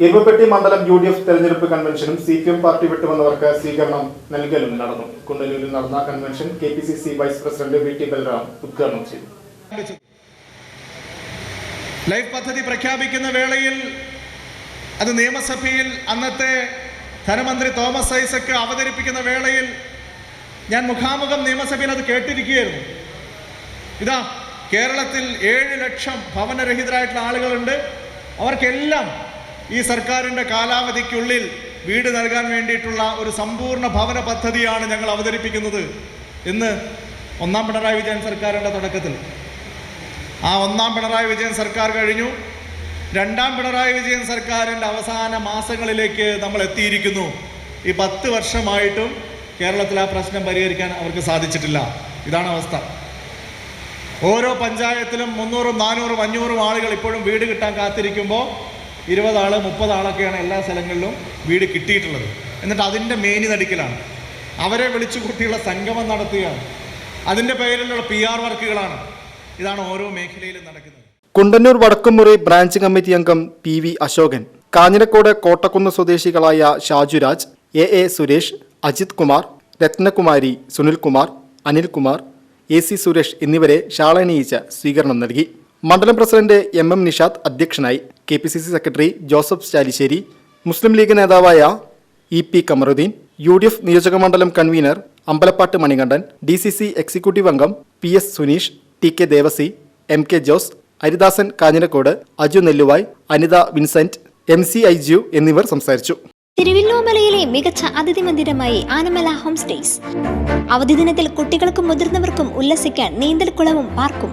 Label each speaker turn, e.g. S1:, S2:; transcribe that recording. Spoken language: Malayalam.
S1: എരുമപ്പെട്ടി മണ്ഡലം യു ഡി എഫ് തെരഞ്ഞെടുപ്പ് കൺവെൻഷനും സി പി എം പാർട്ടി വിട്ടുവന്നവർക്ക് സ്വീകരണം നൽകലും നടന്നു. കുണ്ടന്നൂരിൽ നടന്ന convention K P C C vice president V T Balram ഉദ്ഘാടനം ചെയ്തു.
S2: ലൈഫ് പദ്ധതി പ്രഖ്യാപിക്കുന്ന വേളയിൽ അത് നിയമസഭയിൽ അന്നത്തെ ധനമന്ത്രി തോമസ് ഐസക്ക് അവതരിപ്പിക്കുന്ന വേളയിൽ ഞാൻ മുഖാമുഖം നിയമസഭയിൽ അത് കേട്ടിരിക്കുകയായിരുന്നു. ഇതാ കേരളത്തിൽ ഏഴ് ലക്ഷം ഭവനരഹിതരായിട്ടുള്ള ആളുകളുണ്ട്. അവർക്കെല്ലാം ഈ സർക്കാരിന്റെ കാലാവധിക്കുള്ളിൽ വീട് നൽകാൻ വേണ്ടിയിട്ടുള്ള ഒരു സമ്പൂർണ ഭവന പദ്ധതിയാണ് ഞങ്ങൾ അവതരിപ്പിക്കുന്നത് എന്ന് ഒന്നാം പിണറായി വിജയൻ സർക്കാരിന്റെ തുടക്കത്തിൽ. ആ ഒന്നാം പിണറായി വിജയൻ സർക്കാർ കഴിഞ്ഞു. രണ്ടാം പിണറായി വിജയൻ സർക്കാരിന്റെ അവസാന മാസങ്ങളിലേക്ക് നമ്മൾ എത്തിയിരിക്കുന്നു. ഈ പത്ത് വർഷമായിട്ടും കേരളത്തിൽ ആ പ്രശ്നം പരിഹരിക്കാൻ അവർക്ക് സാധിച്ചിട്ടില്ല. ഇതാണ് അവസ്ഥ. ഓരോ പഞ്ചായത്തിലും മുന്നൂറും നാനൂറും അഞ്ഞൂറും ആളുകൾ ഇപ്പോഴും വീട് കിട്ടാൻ കാത്തിരിക്കുമ്പോൾ ഇരുപത് മുപ്പതാളൊക്കെയാണ് എല്ലാ സ്ഥലങ്ങളിലും വീട് കിട്ടിയിട്ടുള്ളത്. എന്നിട്ട് അതിന്റെ മേനി നടിക്കലാണ്. അവരെ വിളിച്ചു കൂട്ടിയുള്ള സംഗമം നടത്തുകയാണ്. അതിന്റെ പേരിലുള്ള പി ആർ വർക്കുകളാണ് ഇതാണ് ഓരോ മേഖലയിലും നടക്കുന്നത്.
S1: കുണ്ടന്നൂർ വടക്കുംമുറി ബ്രാഞ്ച് കമ്മിറ്റി അംഗം പി വി അശോകൻ കാഞ്ഞിരക്കോട് കോട്ടക്കുന്ന് സ്വദേശികളായ Shajuraj A A Suresh Ajith Kumar Ratnakumari Sunilkumar Anilkumar A C Suresh എന്നിവരെ ഷാളണിയിച്ച് സ്വീകരണം നൽകി. മണ്ഡലം പ്രസിഡന്റ് എം എം നിഷാദ് അധ്യക്ഷനായി. K P C C secretary Joseph Chalissery Muslim League നേതാവായ E P Kamaruddeen U D F നിയോജകമണ്ഡലം convener Ambalapattu Manikandan D C C executive അംഗം P S Suneesh T K Devasi M K Jose Haridasan Kanjirakode Aju Nelluvai Anitha Vincent M C Aiju എന്നിവർ സംസാരിച്ചു.
S3: തിരുവല്ലോമലയിലെ മികച്ച അതിഥി മന്ദിരമായി ആനമല ഹോം സ്റ്റേസ്. അവധി ദിനത്തിൽ കുട്ടികൾക്കും മുതിർന്നവർക്കും ഉല്ലസിക്കാൻ നീന്തൽക്കുളവും പാർക്കും.